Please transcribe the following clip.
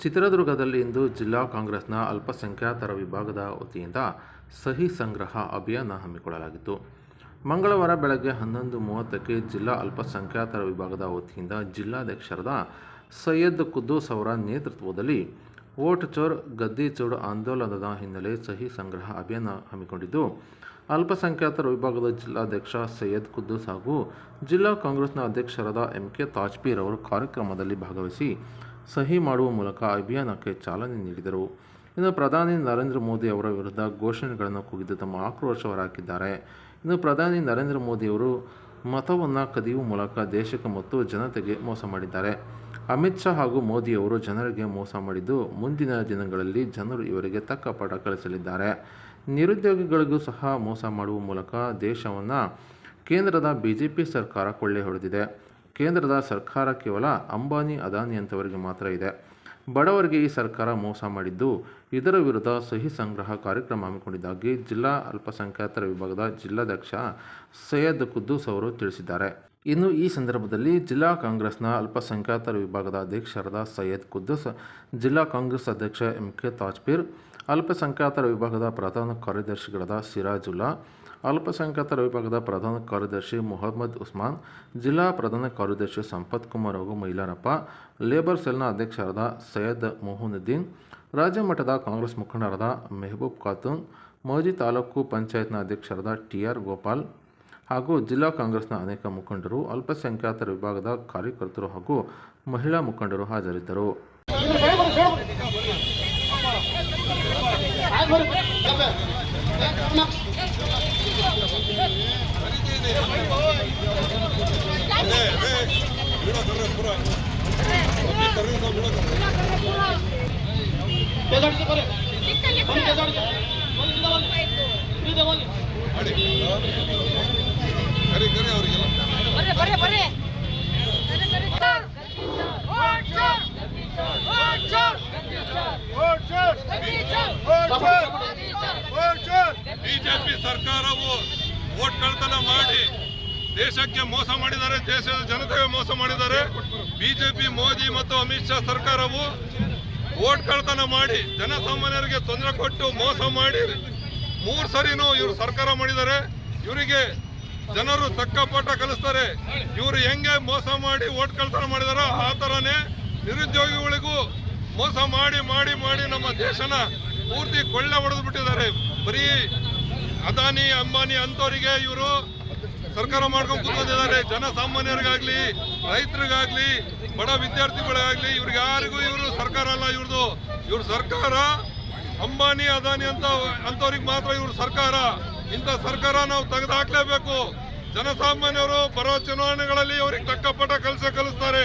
ಚಿತ್ರದುರ್ಗದಲ್ಲಿ ಇಂದು ಜಿಲ್ಲಾ ಕಾಂಗ್ರೆಸ್ನ ಅಲ್ಪಸಂಖ್ಯಾತರ ವಿಭಾಗದ ವತಿಯಿಂದ ಸಹಿ ಸಂಗ್ರಹ ಅಭಿಯಾನ ಹಮ್ಮಿಕೊಳ್ಳಲಾಗಿತ್ತು. ಮಂಗಳವಾರ ಬೆಳಗ್ಗೆ ಹನ್ನೊಂದು ಮೂವತ್ತಕ್ಕೆ ಜಿಲ್ಲಾ ಅಲ್ಪಸಂಖ್ಯಾತರ ವಿಭಾಗದ ವತಿಯಿಂದ ಜಿಲ್ಲಾಧ್ಯಕ್ಷರಾದ ಸೈಯದ್ ಕುದ್ದೂಸ್ ಅವರ ನೇತೃತ್ವದಲ್ಲಿ ವೋಟ್ ಚೋರ್ ಗದ್ದಿ ಚೋರ್ ಆಂದೋಲನದ ಹಿನ್ನೆಲೆ ಸಹಿ ಸಂಗ್ರಹ ಅಭಿಯಾನ ಹಮ್ಮಿಕೊಂಡಿದ್ದು, ಅಲ್ಪಸಂಖ್ಯಾತರ ವಿಭಾಗದ ಜಿಲ್ಲಾಧ್ಯಕ್ಷ ಸೈಯದ್ ಕುದ್ದೂಸ್ ಹಾಗೂ ಜಿಲ್ಲಾ ಕಾಂಗ್ರೆಸ್ನ ಅಧ್ಯಕ್ಷರಾದ ಎಂ ಕೆ ತಾಜ್ಪೀರ್ ಅವರು ಕಾರ್ಯಕ್ರಮದಲ್ಲಿ ಭಾಗವಹಿಸಿ ಸಹಿ ಮಾಡುವ ಮೂಲಕ ಅಭಿಯಾನಕ್ಕೆ ಚಾಲನೆ ನೀಡಿದರು. ಇನ್ನು ಪ್ರಧಾನಿ ನರೇಂದ್ರ ಮೋದಿ ಅವರ ವಿರುದ್ಧ ಘೋಷಣೆಗಳನ್ನು ಕೂಗಿದ್ದು ತಮ್ಮ ಆಕ್ರೋಶ ಹೊರಹಾಕಿದ್ದಾರೆ ಇನ್ನು ಪ್ರಧಾನಿ ನರೇಂದ್ರ ಮೋದಿಯವರು ಮತವನ್ನು ಕದಿಯುವ ಮೂಲಕ ದೇಶಕ್ಕೆ ಮತ್ತು ಜನತೆಗೆ ಮೋಸ ಮಾಡಿದ್ದಾರೆ. ಅಮಿತ್ ಶಾ ಹಾಗೂ ಮೋದಿಯವರು ಜನರಿಗೆ ಮೋಸ ಮಾಡಿದ್ದು ಮುಂದಿನ ದಿನಗಳಲ್ಲಿ ಜನರು ಇವರಿಗೆ ತಕ್ಕ ಪಾಠ ಕಲಿಸಲಿದ್ದಾರೆ. ನಿರುದ್ಯೋಗಿಗಳಿಗೂ ಸಹ ಮೋಸ ಮಾಡುವ ಮೂಲಕ ದೇಶವನ್ನು ಕೇಂದ್ರದ ಬಿ ಜೆ ಪಿ ಸರ್ಕಾರ ಕೊಳ್ಳೆ ಹೊಡೆದಿದೆ. ಕೇಂದ್ರದ ಸರ್ಕಾರ ಕೇವಲ ಅಂಬಾನಿ, ಅದಾನಿ ಅಂತವರಿಗೆ ಮಾತ್ರ ಇದೆ. ಬಡವರಿಗೆ ಈ ಸರ್ಕಾರ ಮೋಸ ಮಾಡಿದ್ದು, ಇದರ ವಿರುದ್ಧ ಸಹಿ ಸಂಗ್ರಹ ಕಾರ್ಯಕ್ರಮ ಹಮ್ಮಿಕೊಂಡಿದ್ದಾಗಿ ಜಿಲ್ಲಾ ಅಲ್ಪಸಂಖ್ಯಾತರ ವಿಭಾಗದ ಜಿಲ್ಲಾಧ್ಯಕ್ಷ ಸೈಯದ್ ಖುದ್ದೂಸ್ ಅವರು ತಿಳಿಸಿದ್ದಾರೆ. ಇನ್ನು ಈ ಸಂದರ್ಭದಲ್ಲಿ ಜಿಲ್ಲಾ ಕಾಂಗ್ರೆಸ್ನ ಅಲ್ಪಸಂಖ್ಯಾತರ ವಿಭಾಗದ ಅಧ್ಯಕ್ಷರಾದ ಸೈಯದ್ ಕುದ್ದಸ್, ಜಿಲ್ಲಾ ಕಾಂಗ್ರೆಸ್ ಅಧ್ಯಕ್ಷ ಎಂ ಕೆ ತಾಜ್ಪೀರ್, ಅಲ್ಪಸಂಖ್ಯಾತರ ವಿಭಾಗದ ಪ್ರಧಾನ ಕಾರ್ಯದರ್ಶಿಗಳಾದ ಸಿರಾಜುಲ್ಲಾ, ಅಲ್ಪಸಂಖ್ಯಾತರ ವಿಭಾಗದ ಪ್ರಧಾನ ಕಾರ್ಯದರ್ಶಿ ಮೊಹಮ್ಮದ್ ಉಸ್ಮಾನ್, ಜಿಲ್ಲಾ ಪ್ರಧಾನ ಕಾರ್ಯದರ್ಶಿ ಸಂಪತ್ ಕುಮಾರ್ ಹಾಗೂ ಮೈಲಾರಪ್ಪ, ಲೇಬರ್ ಸೆಲ್ನ ಅಧ್ಯಕ್ಷರಾದ ಸೈಯದ್ ಮೊಹನುದ್ದೀನ್, ರಾಜ್ಯ ಮಟ್ಟದ ಕಾಂಗ್ರೆಸ್ ಮುಖಂಡರಾದ ಮೆಹಬೂಬ್ ಖಾತೂನ್, ಮಾಜಿ ತಾಲೂಕು ಪಂಚಾಯತ್ನ ಅಧ್ಯಕ್ಷರಾದ ಟಿ ಆರ್ ಗೋಪಾಲ್ ಹಾಗೂ ಜಿಲ್ಲಾ ಕಾಂಗ್ರೆಸ್ನ ಅನೇಕ ಮುಖಂಡರು ಅಲ್ಪಸಂಖ್ಯಾತರ ವಿಭಾಗದ ಕಾರ್ಯಕರ್ತರು ಹಾಗೂ ಮಹಿಳಾ ಮುಖಂಡರು ಹಾಜರಿದ್ದರು. ಬಿಜೆಪಿ ಸರ್ಕಾರವು ವೋಟ್ ಕಳ್ತನ ಮಾಡಿ ದೇಶಕ್ಕೆ ಮೋಸ ಮಾಡಿದ್ದಾರೆ, ದೇಶದ ಜನತೆಗೆ ಮೋಸ ಮಾಡಿದ್ದಾರೆ. ಬಿಜೆಪಿ, ಮೋದಿ ಮತ್ತು ಅಮಿತ್ ಶಾ ಸರ್ಕಾರವು ವೋಟ್ ಕಳ್ತನ ಮಾಡಿ ಜನಸಾಮಾನ್ಯರಿಗೆ ತೊಂದರೆ ಕೊಟ್ಟು ಮೋಸ ಮಾಡಿ ಮೂರು ಸರಿನೂ ಇವರು ಸರ್ಕಾರ ಮಾಡಿದ್ದಾರೆ. ಇವರಿಗೆ ಜನರು ತಕ್ಕ ಪಾಠ ಕಲಿಸ್ತಾರೆ. ಇವರು ಹೆಂಗೆ ಮೋಸ ಮಾಡಿ ವೋಟ್ ಕಳ್ತನ ಮಾಡಿದಾರೋ ಆ ತರನೇ ನಿರುದ್ಯೋಗಿಗಳಿಗೂ ಮೋಸ ಮಾಡಿ ಮಾಡಿ ಮಾಡಿ ನಮ್ಮ ದೇಶನ ಪೂರ್ತಿ ಕೊಳ್ಳೆ ಹೊಡೆದು ಬಿಟ್ಟಿದ್ದಾರೆ ಬರೀ ಅದಾನಿ, ಅಂಬಾನಿ ಅಂತವರಿಗೆ ಇವರು ಸರ್ಕಾರ ಮಾಡ್ಕೊಂಡು ಕೂತ್ಕೊಂಡಿದ್ದಾರೆ. ಜನಸಾಮಾನ್ಯರಿಗಾಗ್ಲಿ, ರೈತರಿಗಾಗ್ಲಿ, ಬಡ ವಿದ್ಯಾರ್ಥಿಗಳಿಗಾಗ್ಲಿ, ಇವ್ರಿಗೆ ಯಾರಿಗೂ ಇವರು ಸರ್ಕಾರ ಅಲ್ಲ ಇವ್ರದ್ದು ಇವ್ರ ಸರ್ಕಾರ ಅಂಬಾನಿ, ಅದಾನಿ ಅಂತ ಅಂತವ್ರಿಗೆ ಮಾತ್ರ ಇವ್ರ ಸರ್ಕಾರ. ಇಂಥ ಸರ್ಕಾರ ನಾವು ತೆಗೆದಾಕ್ಲೇಬೇಕು. ಜನಸಾಮಾನ್ಯರು ಬರೋ ಚುನಾವಣೆಗಳಲ್ಲಿ ಅವ್ರಿಗೆ ತಕ್ಕ ಪಟ ಕಲಿಸೇ ಕಲಿಸ್ತಾರೆ.